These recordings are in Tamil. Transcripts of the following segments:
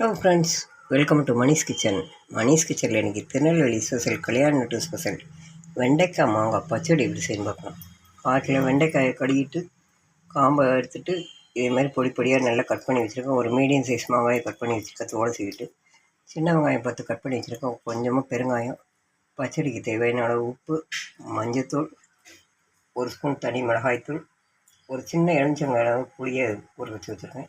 Hello friends welcome to Manish kitchen Manish கிச்சனில் இன்றைக்கி திருநெல்வேலி ஸ்பெஷல் கல்யாண நட்டு ஸ்பெஷல் வெண்டைக்காய் மாங்காய் பச்சடி எப்படி செய்யணும் பார்க்கலாம். காட்டில் வெண்டைக்காயை கழுவிட்டு காம்பை எடுத்துட்டு இதே மாதிரி பொடி பொடியாக நல்லா கட் பண்ணி வச்சுருக்கேன் ஒரு மீடியம் சைஸ் மாங்காயை கட் பண்ணி வச்சுருக்கேன் தோலை சீவிட்டு. சின்ன வெங்காயம் பார்த்து கட் பண்ணி வச்சுருக்கேன் கொஞ்சமாக பெருங்காயம் பச்சடிக்கு தேவையான அளவு உப்பு மஞ்சத்தூள் ஒரு ஸ்பூன் தனி மிளகாய்த்தூள் ஒரு சின்ன எலுமிச்சங்காய் அளவு புளியை ஊற வச்சு வச்சுருக்கேன்.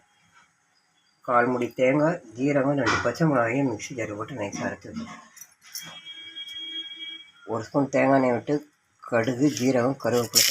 கால் முடி தேங்காய் ஜீரகம் ரெண்டு பச்சை மிளகாயும் மிக்சி ஜாரில் போட்டு நைஸாக அரைச்சி வச்சுருக்கேன். ஒரு ஸ்பூன் தேங்காய் எண்ணெய் விட்டு கடுகு ஜீரகம் கருவேப்பிலை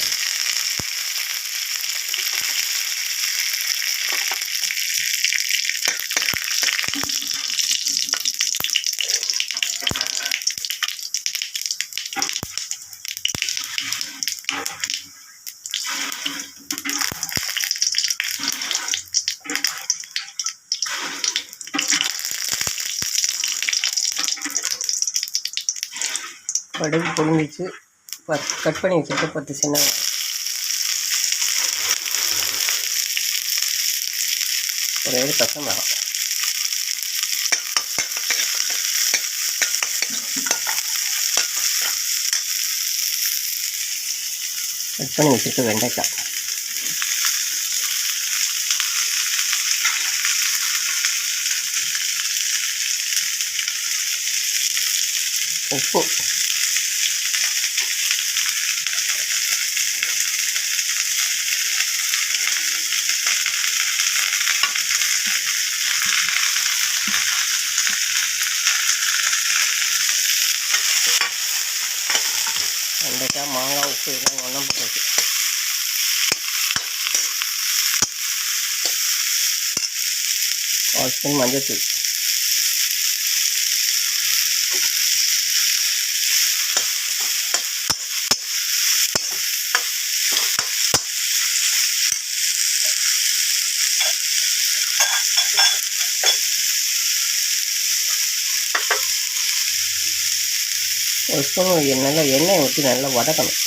கடுகு பொழிஞ்சிச்சு பத் கட் பண்ணி வச்சுருக்க பத்து சின்ன வெங்காயம். ஒரு ஏழு பச்சை மிளகாய் கட் பண்ணி வச்சுருக்க வெண்டைக்காய் உப்பு வெண்டைக்காய் மாங்காய் உப்பு இதெல்லாம் ஒன்றும் போட்டாச்சு ஒரு ஸ்பூன் மஞ்சத்தூள் ஒரு ஸ்பூன் நல்லா எண்ணெய் ஊற்றி நல்லா வதக்கணும்.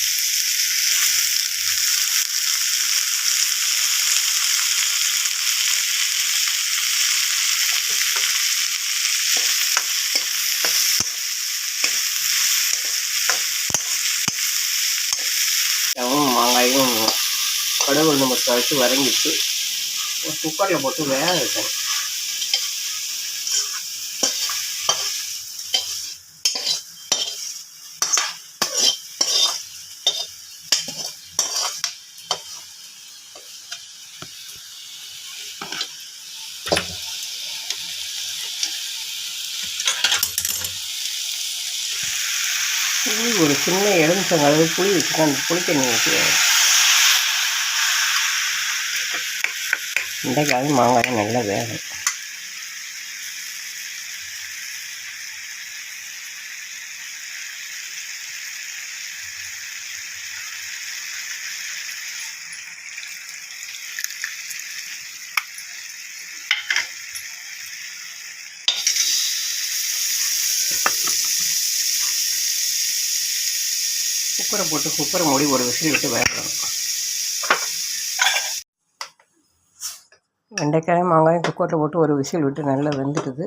மாங்காயும் கடவுள் நம்ம மொத்தம் வச்சு ஒரு குக்கரில் போட்டு வேக வைக்கணும் புளி ஒரு சின்ன எலுமிச்சம் அளவு புளி வச்சுட்டு அந்த புளி தண்ணி ஊற்றி வெண்டைக்காயும் மாங்காய் நல்லா வேகும் குக்கரை போட்டு குக்கரை மூடி ஒரு விசில் விட்டு வேகணும் வெண்டைக்காயும் மாங்காயும் குக்கரில் போட்டு ஒரு விசில் விட்டு நல்லா வெந்துடுது.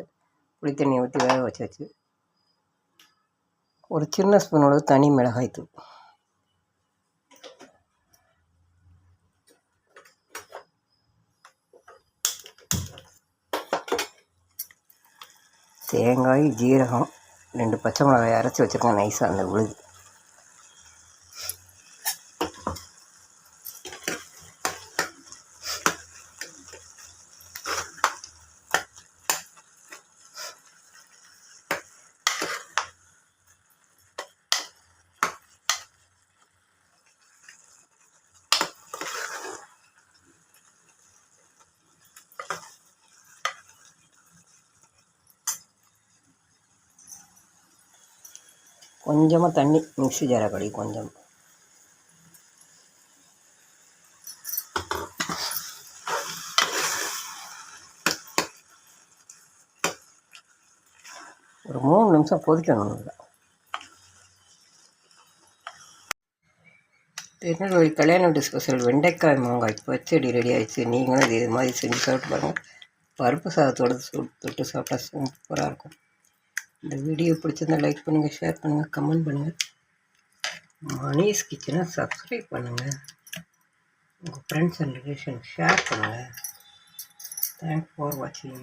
புளி தண்ணியை ஊற்றி வேக வச்சாச்சு. ஒரு சின்ன ஸ்பூனோட தனி மிளகாய் தூள். தேங்காய் ஜீரகம் ரெண்டு பச்சை மிளகாய் அரைச்சி வச்சுருக்கேன் நைஸாக அந்த உழுது கொஞ்சமாக தண்ணி மிக்ஸி ஜாரை கடி கொஞ்சம். ஒரு மூணு நிமிஷம் கொதிக்கணும் நல்லா. திருநெல்வேலி கல்யாண டிஸ்பெஷல் ஸ்பெஷல் வெண்டைக்காய் மாங்காய் பச்சடி ரெடி ஆயிடுச்சு. நீங்களும் இது இது மாதிரி செஞ்சு சாப்பிட்டு பாருங்கள் பருப்பு சாதத்தோட தொட்டு சாப்பிட்டா சூப்பராக இருக்கும். இந்த வீடியோ பிடிச்சிருந்தா லைக் பண்ணுங்கள் ஷேர் பண்ணுங்கள் கமெண்ட் பண்ணுங்கள் மணிஸ் கிச்சனை சப்ஸ்கிரைப் பண்ணுங்கள் உங்கள் ஃப்ரெண்ட்ஸ் அண்ட் ரிலேஷன் ஷேர் பண்ணுங்கள் தேங்க்ஸ் ஃபார் வாட்சிங்